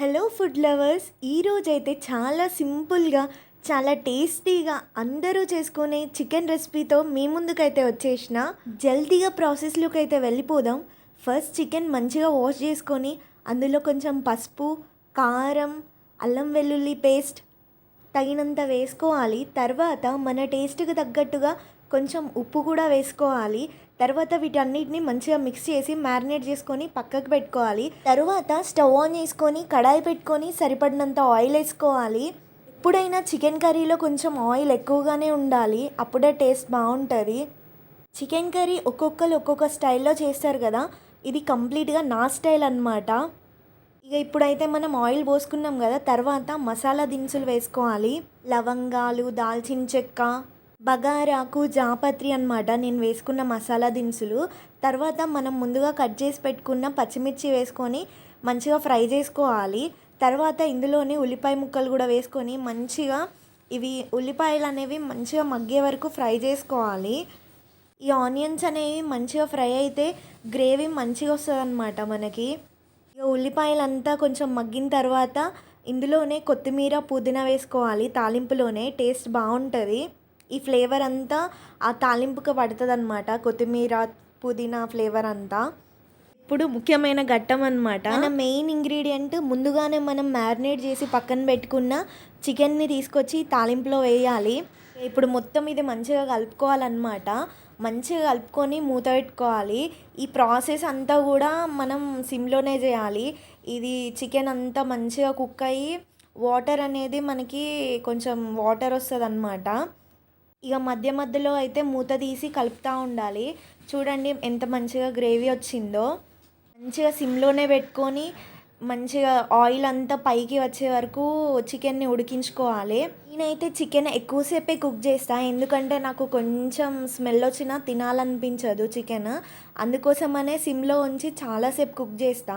Hello food lovers ఈరోజైతే చాలా సింపుల్గా చాలా టేస్టీగా అందరూ చేసుకునే చికెన్ రెసిపీతో మీ ముందుకైతే వచ్చేసిన జల్దీగా ప్రాసెస్లోకి అయితే వెళ్ళిపోదాం. ఫస్ట్ చికెన్ మంచిగా వాష్ చేసుకొని అందులో కొంచెం పసుపు కారం అల్లం వెల్లుల్లి పేస్ట్ తగినంత వేసుకోవాలి. తర్వాత మన టేస్ట్కి తగ్గట్టుగా కొంచెం ఉప్పు కూడా వేసుకోవాలి. తర్వాత వీటన్నిటిని మంచిగా మిక్స్ చేసి మ్యారినేట్ చేసుకొని పక్కకు పెట్టుకోవాలి. తర్వాత స్టవ్ ఆన్ చేసుకొని కడాయి పెట్టుకొని సరిపడినంత ఆయిల్ వేసుకోవాలి. ఎప్పుడైనా చికెన్ కర్రీలో కొంచెం ఆయిల్ ఎక్కువగానే ఉండాలి. అప్పుడే టేస్ట్ బాగుంటుంది. చికెన్ కర్రీ ఒక్కొక్కరు ఒక్కొక్క స్టైల్లో చేస్తారు కదా. ఇది కంప్లీట్గా నా స్టైల్ అన్నమాట. ఇక ఇప్పుడైతే మనం ఆయిల్ పోసుకున్నాం కదా. తర్వాత మసాలా దినుసులు వేసుకోవాలి. లవంగాలు దాల్చిన చెక్క బగారాకు జాపత్రి అన్నమాట. నేను వేసుకున్న మసాలా దినుసులు. తర్వాత మనం ముందుగా కట్ చేసి పెట్టుకున్న పచ్చిమిర్చి వేసుకొని మంచిగా ఫ్రై చేసుకోవాలి. తర్వాత ఇందులోనే ఉల్లిపాయ ముక్కలు కూడా వేసుకొని మంచిగా ఇవి ఉల్లిపాయలు అనేవి మంచిగా మగ్గే వరకు ఫ్రై చేసుకోవాలి. ఈ ఆనియన్స్ అనేవి మంచిగా ఫ్రై అయితే గ్రేవీ మంచిగా వస్తుంది అనమాట మనకి. ఇక ఉల్లిపాయలంతా కొంచెం మగ్గిన తర్వాత ఇందులోనే కొత్తిమీర పుదీనా వేసుకోవాలి తాలింపులోనే. టేస్ట్ బాగుంటుంది. ఈ ఫ్లేవర్ అంతా ఆ తాలింపుకి పడుతుంది అనమాట కొత్తిమీర పుదీనా ఫ్లేవర్ అంతా. ఇప్పుడు ముఖ్యమైన ఘట్టం అనమాట మన మెయిన్ ఇంగ్రీడియంట్ ముందుగానే మనం మ్యారినేట్ చేసి పక్కన పెట్టుకున్న చికెన్ని తీసుకొచ్చి తాలింపులో వేయాలి. ఇప్పుడు మొత్తం ఇది మంచిగా కలుపుకోవాలన్నమాట. మంచిగా కలుపుకొని మూత పెట్టుకోవాలి. ఈ ప్రాసెస్ అంతా కూడా మనం సిమ్లోనే చేయాలి. ఇది చికెన్ అంతా మంచిగా కుక్ అయ్యి వాటర్ అనేది మనకి కొంచెం వాటర్ వస్తుంది ఇక మధ్య మధ్యలో అయితే మూత తీసి కలుపుతూ ఉండాలి. చూడండి ఎంత మంచిగా గ్రేవీ వచ్చిందో. మంచిగా సిమ్లోనే పెట్టుకొని మంచిగా ఆయిల్ అంతా పైకి వచ్చే వరకు చికెన్ని ఉడికించుకోవాలి. నేనైతే చికెన్ ఎక్కువసేపే కుక్ చేస్తా. ఎందుకంటే నాకు కొంచెం స్మెల్ వచ్చినా తినాలనిపించదు చికెన్. అందుకోసమనే సిమ్లో ఉంచి చాలాసేపు కుక్ చేస్తా.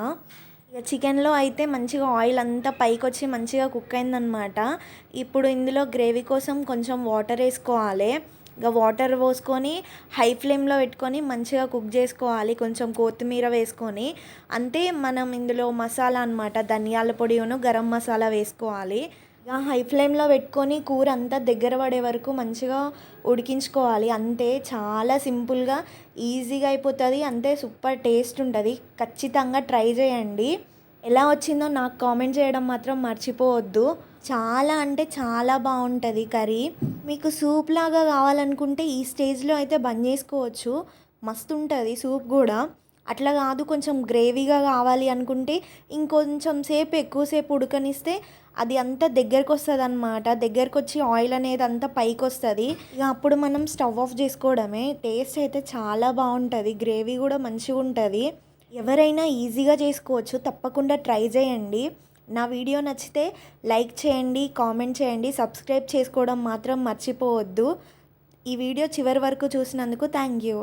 ఇక చికెన్లో అయితే మంచిగా ఆయిల్ అంతా పైకి వచ్చి మంచిగా కుక్ అయిందనమాట ఇప్పుడు ఇందులో గ్రేవీ కోసం కొంచెం వాటర్ వేసుకోవాలి. ఇక వాటర్ పోసుకొని హై ఫ్లేమ్లో పెట్టుకొని మంచిగా కుక్ చేసుకోవాలి. కొంచెం కొత్తిమీర వేసుకొని. అంతే మనం ఇందులో మసాలా అనమాట ధనియాల పొడిను గరం మసాలా వేసుకోవాలి. హై ఫ్లేమ్లో పెట్టుకొని కూర అంతా దగ్గర పడే వరకు మంచిగా ఉడికించుకోవాలి. అంతే చాలా సింపుల్గా ఈజీగా అయిపోతుంది. అంతే సూపర్ టేస్ట్ ఉంటుంది. ఖచ్చితంగా ట్రై చేయండి. ఎలా వచ్చిందో నాకు కామెంట్ చేయడం మాత్రం మర్చిపోవద్దు. చాలా అంటే చాలా బాగుంటుంది కర్రీ. మీకు సూప్ లాగా కావాలనుకుంటే ఈ స్టేజ్లో అయితే బంద్ చేసుకోవచ్చు. మస్తు ఉంటుంది సూప్ కూడా. అట్లా కాదు కొంచెం గ్రేవీగా కావాలి అనుకుంటే ఇంకొంచెం సేపు ఎక్కువసేపు ఉడకనిస్తే అది అంతా దగ్గరకు వస్తుంది అనమాట దగ్గరకు వచ్చి ఆయిల్ అనేది అంతా పైకి వస్తుంది ఇక అప్పుడు మనం స్టవ్ ఆఫ్ చేసుకోవడమే. టేస్ట్ అయితే చాలా బాగుంటుంది. గ్రేవీ కూడా మంచిగా ఉంటుంది ఎవరైనా ఈజీగా చేసుకోవచ్చు. తప్పకుండా ట్రై చేయండి. నా వీడియో నచ్చితే లైక్ చేయండి కామెంట్ చేయండి. సబ్స్క్రైబ్ చేసుకోవడం మాత్రం మర్చిపోవద్దు. ఈ వీడియో చివరి వరకు చూసినందుకు థ్యాంక్ యూ.